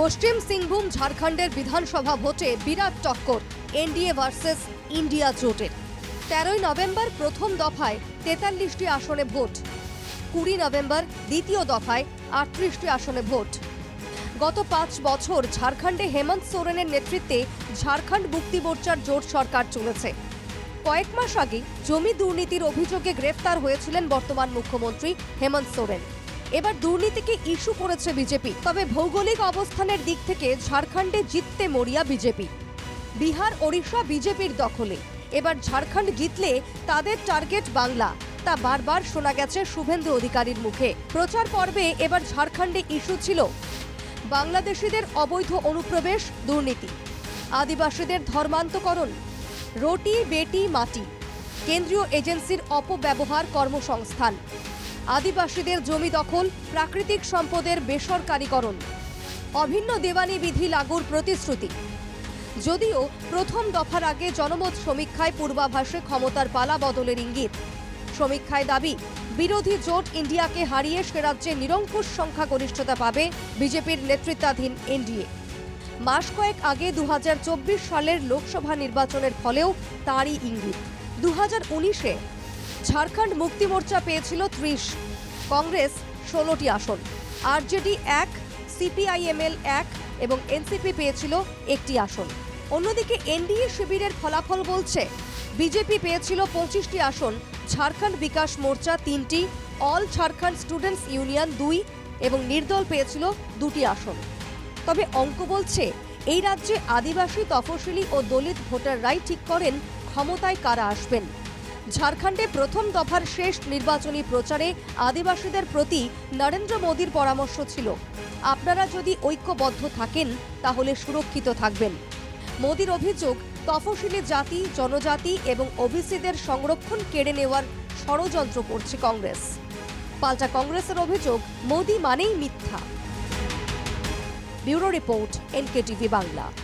পশ্চিম সিংভূম ঝাড়খণ্ডের বিধানসভা ভোটে বিরাট টক্কর, এনডিএ ভার্সেস ইন্ডিয়া জোটের। তেরোই নভেম্বর প্রথম দফায় তেতাল্লিশটি আসনে ভোট। কুড়ি নভেম্বর দ্বিতীয় দফায় আটত্রিশটি আসনে ভোট। গত পাঁচ বছর ঝাড়খণ্ডে হেমন্ত সোরেনের নেতৃত্বে ঝাড়খণ্ড মুক্তি মোর্চার জোট সরকার চলেছে। কয়েক মাস আগে জমি দুর্নীতির অভিযোগে গ্রেফতার হয়েছিলেন বর্তমান মুখ্যমন্ত্রী হেমন্ত সোরেন। এবার দুর্নীতিকে ইস্যু করেছে বিজেপি। তবে ভৌগোলিক অবস্থানের দিক থেকে ঝাড়খণ্ডে জিততে মরিয়া বিজেপি। বিহার, ওড়িশা বিজেপির দখলে। এবার ঝাড়খণ্ড জিতলে তাদের টার্গেট বাংলা। তা বারবার শোনা গেছে শুভেন্দু অধিকারীর মুখে। প্রচার পর্বে এবার ঝাড়খণ্ডে ইস্যু ছিল। বাংলাদেশিদের অবৈধ অনুপ্রবেশ, দুর্নীতি। আদিবাসীদের ধর্মান্তকরণ। রোটি, বেটি, মাটি। কেন্দ্রীয় এজেন্সির অপব্যবহার কর্মসংস্থান। আদিবাসীদের জমি দখল, প্রাকৃতিক সম্পদের বেসরকারীকরণ। অভিন্ন দেওয়ানি বিধি লাগুর প্রতিশ্রুতি। যদিও প্রথম দফার আগে জনমত সমীক্ষায় পূর্বাভাসে ক্ষমতার পালা বদলের ইঙ্গিত। সমীক্ষায় দাবি, বিরোধী জোট ইন্ডিয়াকে হারিয়ে সে রাজ্যে নিরঙ্কুশ সংখ্যাগরিষ্ঠতা পাবে বিজেপির নেতৃত্বাধীন এনডিএ। মাস কয়েক আগে দু হাজার চব্বিশ সালের লোকসভা নির্বাচনের ফলেও তারই ইঙ্গিত। দু হাজার উনিশে ঝাড়খণ্ড মুক্তি মোর্চা পেয়েছিল ত্রিশ, কংগ্রেস ষোলোটি আসন। আরজেডি এক, সিপিআইএমএল এক এবং এনসিপি পেয়েছিল একটি আসন। অন্যদিকে এনডিএ শিবিরের ফলাফল বলছে, বিজেপি পেয়েছিল পঁচিশটি আসন, ঝাড়খণ্ড বিকাশ মোর্চা তিনটি, অল ঝাড়খণ্ড স্টুডেন্টস ইউনিয়ন দুই এবং নির্দল পেয়েছিল দুটি আসন। তবে অঙ্ক বলছে, এই রাজ্যে আদিবাসী, তফসিলি ও দলিত ভোটাররাই ঠিক করেন ক্ষমতায় কারা আসবেন। ঝাড়খণ্ডে প্রথম দফার শেষ নির্বাচনী প্রচারে আদিবাসীদের প্রতি নরেন্দ্র মোদীর পরামর্শ ছিল। আপনারা যদি ঐক্যবদ্ধ থাকেন, তাহলে সুরক্ষিত থাকবেন। মোদীর অভিযোগ, তফসিলি জাতি, জনজাতি এবং ওবিসিদের সংরক্ষণ কেড়ে নেওয়ার ষড়যন্ত্র করছে কংগ্রেস। পাল্টা কংগ্রেসের অভিযোগ, মোদী মানেই মিথ্যা। Bureau report, NKTV Bangla.